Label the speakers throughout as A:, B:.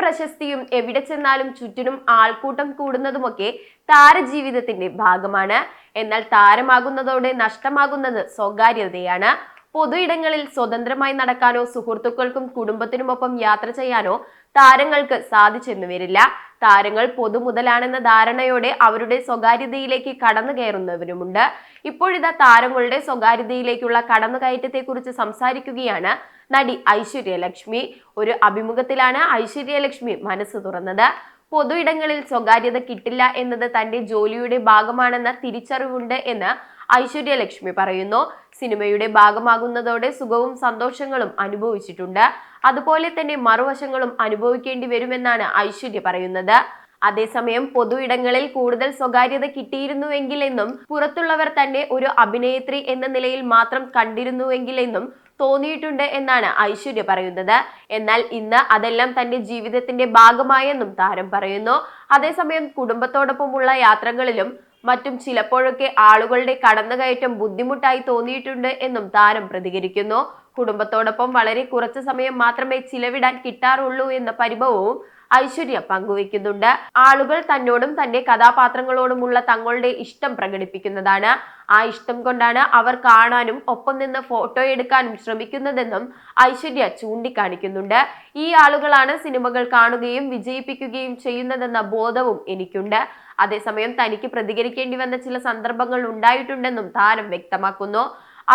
A: പ്രശസ്തിയും എവിടെ ചെന്നാലും ചുറ്റിനും ആൾക്കൂട്ടം കൂടുന്നതുമൊക്കെ താരജീവിതത്തിന്റെ ഭാഗമാണ്. എന്നാൽ താരമാകുന്നതോടെ നഷ്ടമാകുന്നത് സ്വകാര്യതയാണ്. പൊതു ഇടങ്ങളിൽ സ്വതന്ത്രമായി നടക്കാനോ സുഹൃത്തുക്കൾക്കും കുടുംബത്തിനുമൊപ്പം യാത്ര ചെയ്യാനോ താരങ്ങൾക്ക് സാധിച്ചെന്നു വരില്ല. താരങ്ങൾ പൊതു മുതലാണെന്ന ധാരണയോടെ അവരുടെ സ്വകാര്യതയിലേക്ക് കടന്നു കയറുന്നവരുമുണ്ട്. ഇപ്പോഴിതാ താരങ്ങളുടെ സ്വകാര്യതയിലേക്കുള്ള കടന്നുകയറ്റത്തെക്കുറിച്ച് സംസാരിക്കുകയാണ് നടി ഐശ്വര്യ ലക്ഷ്മി ഒരു അഭിമുഖത്തിലാണ് ഐശ്വര്യ ലക്ഷ്മി മനസ്സ് തുറന്നത്. പൊതു ഇടങ്ങളിൽ സ്വകാര്യത കിട്ടില്ല എന്നത് തന്റെ ജോലിയുടെ ഭാഗമാണെന്ന തിരിച്ചറിവുണ്ട് എന്ന് ഐശ്വര്യ ലക്ഷ്മി പറയുന്നു. സിനിമയുടെ ഭാഗമാകുന്നതോടെ സുഖവും സന്തോഷങ്ങളും അനുഭവിച്ചിട്ടുണ്ട്. അതുപോലെ തന്നെ മറുവശങ്ങളും അനുഭവിക്കേണ്ടി വരുമെന്നാണ് ഐശ്വര്യ പറയുന്നത്. അതേസമയം പൊതു ഇടങ്ങളിൽ കൂടുതൽ സ്വകാര്യത കിട്ടിയിരുന്നുവെങ്കിലെന്നും പുറത്തുള്ളവർ തന്നെ ഒരു അഭിനേത്രി എന്ന നിലയിൽ മാത്രം കണ്ടിരുന്നുവെങ്കിലെന്നും തോന്നിയിട്ടുണ്ട് എന്നാണ് ഐശ്വര്യ പറയുന്നത്. എന്നാൽ ഇന്ന് അതെല്ലാം തന്റെ ജീവിതത്തിന്റെ ഭാഗമായെന്നും താരം പറയുന്നു. അതേസമയം കുടുംബത്തോടൊപ്പമുള്ള യാത്രകളിലും മറ്റും ചിലപ്പോഴൊക്കെ ആളുകളുടെ കടന്നുകയറ്റം ബുദ്ധിമുട്ടായി തോന്നിയിട്ടുണ്ട് എന്നും താരം പ്രതികരിക്കുന്നു. കുടുംബത്തോടൊപ്പം വളരെ കുറച്ച് സമയം മാത്രമേ ചിലവിടാൻ കിട്ടാറുള്ളൂ എന്ന പരിഭവവും ഐശ്വര്യ പങ്കുവെക്കുന്നുണ്ട് ആളുകൾ തന്നോടും തന്റെ കഥാപാത്രങ്ങളോടുമുള്ള തങ്ങളുടെ ഇഷ്ടം പ്രകടിപ്പിക്കുന്നതാണ്. ആ ഇഷ്ടം കൊണ്ടാണ് അവർ കാണാനും ഒപ്പം നിന്ന് ഫോട്ടോ എടുക്കാനും ശ്രമിക്കുന്നതെന്നും ഐശ്വര്യ ചൂണ്ടിക്കാണിക്കുന്നുണ്ട്. ഈ ആളുകളാണ് സിനിമകൾ കാണുകയും വിജയിപ്പിക്കുകയും ചെയ്യുന്നതെന്ന ബോധവും എനിക്കുണ്ട്. അതേസമയം തനിക്ക് പ്രതികരിക്കേണ്ടി വന്ന ചില സന്ദർഭങ്ങൾ ഉണ്ടായിട്ടുണ്ടെന്നും താരം വ്യക്തമാക്കുന്നു.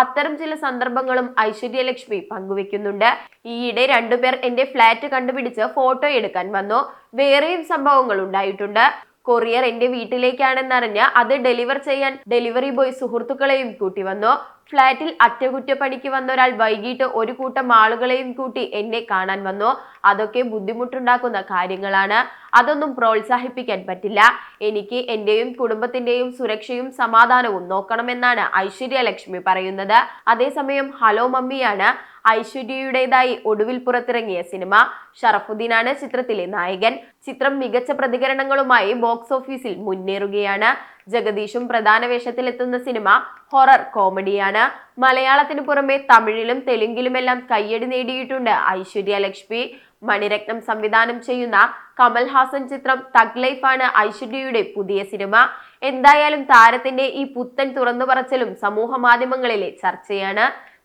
A: അത്തരം ചില സന്ദർഭങ്ങളും ഐശ്വര്യലക്ഷ്മി പങ്കുവെക്കുന്നുണ്ട്. ഈയിടെ രണ്ടുപേർ എന്റെ ഫ്ളാറ്റ് കണ്ടുപിടിച്ച് ഫോട്ടോ എടുക്കാൻ വന്നു. വേറെയും സംഭവങ്ങൾ ഉണ്ടായിട്ടുണ്ട്. കൊറിയർ എന്റെ വീട്ടിലേക്കാണെന്നറിഞ്ഞ് അത് ഡെലിവർ ചെയ്യാൻ ഡെലിവറി ബോയ് സുഹൃത്തുക്കളെയും കൂട്ടി വന്നു. ഫ്ളാറ്റിൽ അറ്റകുറ്റപ്പണിക്ക് വന്ന ഒരാൾ വൈകിട്ട് ഒരു കൂട്ടം ആളുകളെയും കൂട്ടി എന്നെ കാണാൻ വന്നു. അതൊക്കെ ബുദ്ധിമുട്ടുണ്ടാക്കുന്ന കാര്യങ്ങളാണ്. അതൊന്നും പ്രോത്സാഹിപ്പിക്കാൻ പറ്റില്ല. എനിക്ക് എന്റെയും കുടുംബത്തിന്റെയും സുരക്ഷയും സമാധാനവും നോക്കണമെന്നാണ് ഐശ്വര്യ ലക്ഷ്മി പറയുന്നത്. അതേസമയം ഹലോ മമ്മിയാണ്. ഐശ്വര്യയുടേതായി ഒടുവിൽ പുറത്തിറങ്ങിയ സിനിമ ഷറഫുദ്ദീനാണ് ചിത്രത്തിലെ നായകൻ. ചിത്രം മികച്ച പ്രതികരണങ്ങളുമായി ബോക്സ് ഓഫീസിൽ മുന്നേറുകയാണ്. ജഗദീഷും പ്രധാന വേഷത്തിലെത്തുന്ന സിനിമ ഹൊറർ കോമഡിയാണ്. മലയാളത്തിന് പുറമെ തമിഴിലും തെലുങ്കിലുമെല്ലാം കയ്യടി നേടിയിട്ടുണ്ട് ഐശ്വര്യ ലക്ഷ്മി. മണിരത്നം സംവിധാനം ചെയ്യുന്ന കമൽഹാസൻ ചിത്രം തഗ് ലൈഫ് ആണ് ഐശ്വര്യയുടെ പുതിയ സിനിമ. എന്തായാലും താരത്തിന്റെ ഈ പുത്തൻ തുറന്നു പറച്ചിലും സമൂഹ മാധ്യമങ്ങളിലെ ചർച്ചയാണ്.